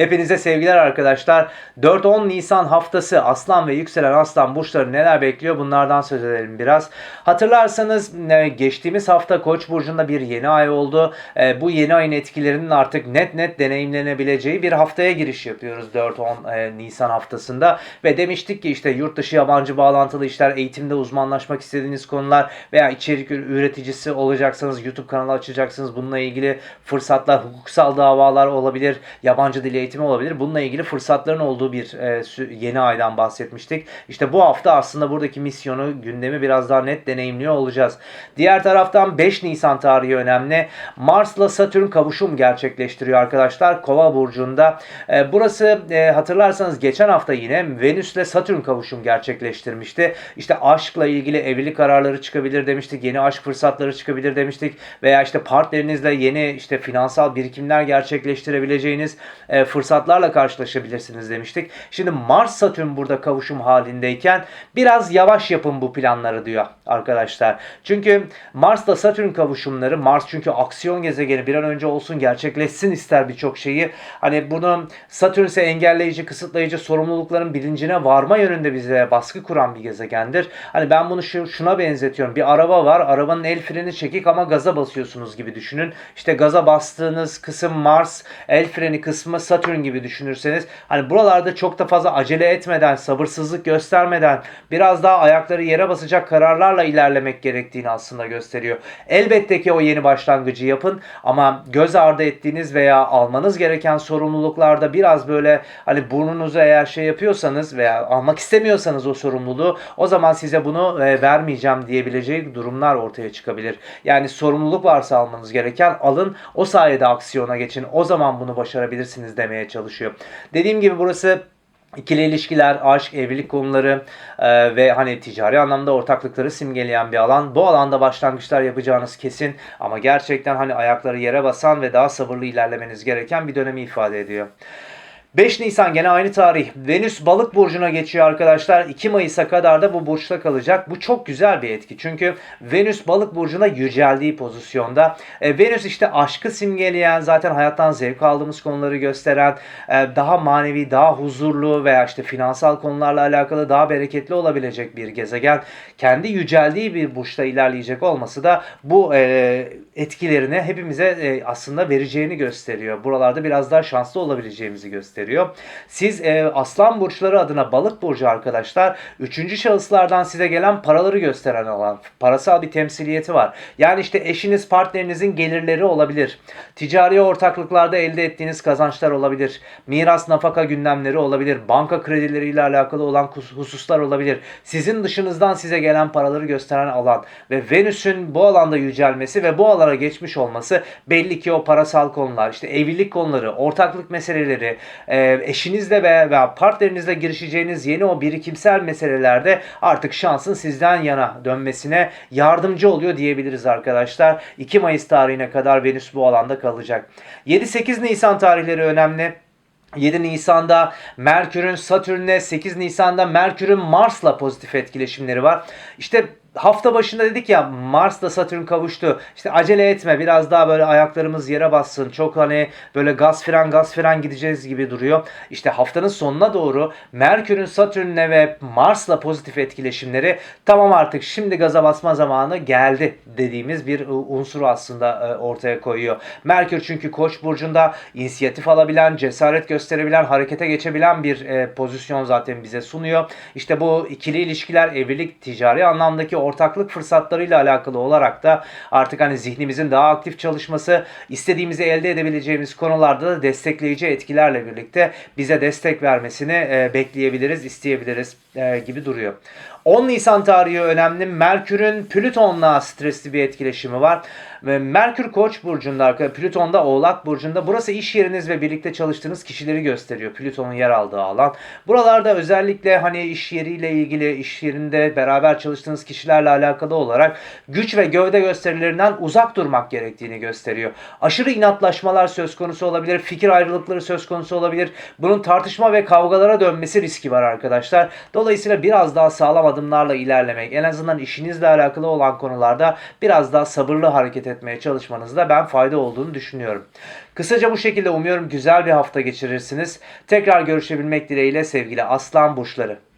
Hepinize sevgiler arkadaşlar. 4-10 Nisan haftası Aslan ve Yükselen Aslan burçları neler bekliyor bunlardan söz edelim biraz. Hatırlarsanız e, geçtiğimiz hafta Koç burcunda bir yeni ay oldu. E, Bu yeni ayın etkilerinin artık net net deneyimlenebileceği bir haftaya giriş yapıyoruz 4-10 e, Nisan haftasında. Ve demiştik ki işte yurt dışı yabancı bağlantılı işler, eğitimde uzmanlaşmak istediğiniz konular veya içerik üreticisi olacaksanız YouTube kanalı açacaksınız. Bununla ilgili fırsatlar, hukuksal davalar olabilir, yabancı dil eğitimi olabilir. Bununla ilgili fırsatların olduğu bir e, yeni aydan bahsetmiştik. İşte bu hafta aslında buradaki misyonu, gündemi biraz daha net deneyimliyor olacağız. Diğer taraftan 5 Nisan tarihi önemli. Mars'la Satürn kavuşum gerçekleştiriyor arkadaşlar. Kova burcunda. E, burası e, hatırlarsanız geçen hafta yine Venüs'le Satürn kavuşum gerçekleştirmişti. İşte aşkla ilgili evlilik kararları çıkabilir demiştik. Yeni aşk fırsatları çıkabilir demiştik. Veya işte partnerinizle yeni işte finansal birikimler gerçekleştirebileceğiniz e, fırsatlarla karşılaşabilirsiniz demiştik. Şimdi Mars Satürn burada kavuşum halindeyken biraz yavaş yapın bu planları diyor arkadaşlar. Çünkü Mars'la Satürn kavuşumları Mars çünkü aksiyon gezegeni bir an önce olsun gerçekleşsin ister birçok şeyi. Hani bunu Satürn ise engelleyici, kısıtlayıcı sorumlulukların bilincine varma yönünde bize baskı kuran bir gezegendir. Hani ben bunu şu, şuna benzetiyorum. Bir araba var. Arabanın el freni çekik ama gaza basıyorsunuz gibi düşünün. İşte gaza bastığınız kısım Mars, el freni kısmı Satürn gibi düşünürseniz hani buralarda çok da fazla acele etmeden, sabırsızlık göstermeden biraz daha ayakları yere basacak kararlarla ilerlemek gerektiğini aslında gösteriyor. Elbette ki o yeni başlangıcı yapın ama göz ardı ettiğiniz veya almanız gereken sorumluluklarda biraz böyle hani burnunuzu eğer şey yapıyorsanız veya almak istemiyorsanız o sorumluluğu o zaman size bunu e, vermeyeceğim diyebileceği durumlar ortaya çıkabilir. Yani sorumluluk varsa almanız gereken alın o sayede aksiyona geçin. O zaman bunu başarabilirsiniz demeye çalışıyor. Dediğim gibi burası İkili ilişkiler, aşk, evlilik konuları e, ve hani ticari anlamda ortaklıkları simgeleyen bir alan. Bu alanda başlangıçlar yapacağınız kesin ama gerçekten hani ayakları yere basan ve daha sabırlı ilerlemeniz gereken bir dönemi ifade ediyor. 5 Nisan gene aynı tarih. Venüs balık burcuna geçiyor arkadaşlar. 2 Mayıs'a kadar da bu burçta kalacak. Bu çok güzel bir etki. Çünkü Venüs balık burcuna yüceldiği pozisyonda. E, Venüs işte aşkı simgeleyen, zaten hayattan zevk aldığımız konuları gösteren, e, daha manevi, daha huzurlu veya işte finansal konularla alakalı daha bereketli olabilecek bir gezegen. Kendi yüceldiği bir burçta ilerleyecek olması da bu e, etkilerini hepimize e, aslında vereceğini gösteriyor. Buralarda biraz daha şanslı olabileceğimizi gösteriyor. Siz e, aslan burçları adına balık burcu arkadaşlar üçüncü şahıslardan size gelen paraları gösteren alan. Parasal bir temsiliyeti var. Yani işte eşiniz partnerinizin gelirleri olabilir. Ticari ortaklıklarda elde ettiğiniz kazançlar olabilir. Miras nafaka gündemleri olabilir. Banka kredileriyle alakalı olan hususlar olabilir. Sizin dışınızdan size gelen paraları gösteren alan ve Venüs'ün bu alanda yücelmesi ve bu alana geçmiş olması belli ki o parasal konular, işte evlilik konuları, ortaklık meseleleri, e, eşinizle veya, partnerinizle girişeceğiniz yeni o birikimsel meselelerde artık şansın sizden yana dönmesine yardımcı oluyor diyebiliriz arkadaşlar. 2 Mayıs tarihine kadar Venüs bu alanda kalacak. 7-8 Nisan tarihleri önemli. 7 Nisan'da Merkür'ün Satürn'le 8 Nisan'da Merkür'ün Mars'la pozitif etkileşimleri var. İşte hafta başında dedik ya Mars'la Satürn kavuştu. İşte acele etme biraz daha böyle ayaklarımız yere bassın. Çok hani böyle gaz fren gaz fren gideceğiz gibi duruyor. İşte haftanın sonuna doğru Merkür'ün Satürn'le ve Mars'la pozitif etkileşimleri tamam artık şimdi gaza basma zamanı geldi dediğimiz bir unsuru aslında e, ortaya koyuyor. Merkür çünkü Koç burcunda inisiyatif alabilen, cesaret gösterebilen, harekete geçebilen bir e, pozisyon zaten bize sunuyor. İşte bu ikili ilişkiler, evlilik, ticari anlamdaki ortaklık fırsatlarıyla alakalı olarak da artık hani zihnimizin daha aktif çalışması, istediğimizi elde edebileceğimiz konularda da destekleyici etkilerle birlikte bize destek vermesini e, bekleyebiliriz, isteyebiliriz e, gibi duruyor. 10 Nisan tarihi önemli. Merkür'ün Plüton'la stresli bir etkileşimi var. Merkür Koç burcunda, arkadaşlar, Plüton da Oğlak burcunda. Burası iş yeriniz ve birlikte çalıştığınız kişileri gösteriyor. Plüton'un yer aldığı alan. Buralarda özellikle hani iş yeriyle ilgili, iş yerinde beraber çalıştığınız kişilerle alakalı olarak güç ve gövde gösterilerinden uzak durmak gerektiğini gösteriyor. Aşırı inatlaşmalar söz konusu olabilir, fikir ayrılıkları söz konusu olabilir. Bunun tartışma ve kavgalara dönmesi riski var arkadaşlar. Dolayısıyla biraz daha sağlam adımlarla ilerlemek, en azından işinizle alakalı olan konularda biraz daha sabırlı hareket etmeye çalışmanızda ben fayda olduğunu düşünüyorum. Kısaca bu şekilde umuyorum güzel bir hafta geçirirsiniz. Tekrar görüşebilmek dileğiyle sevgili Aslan Burçları.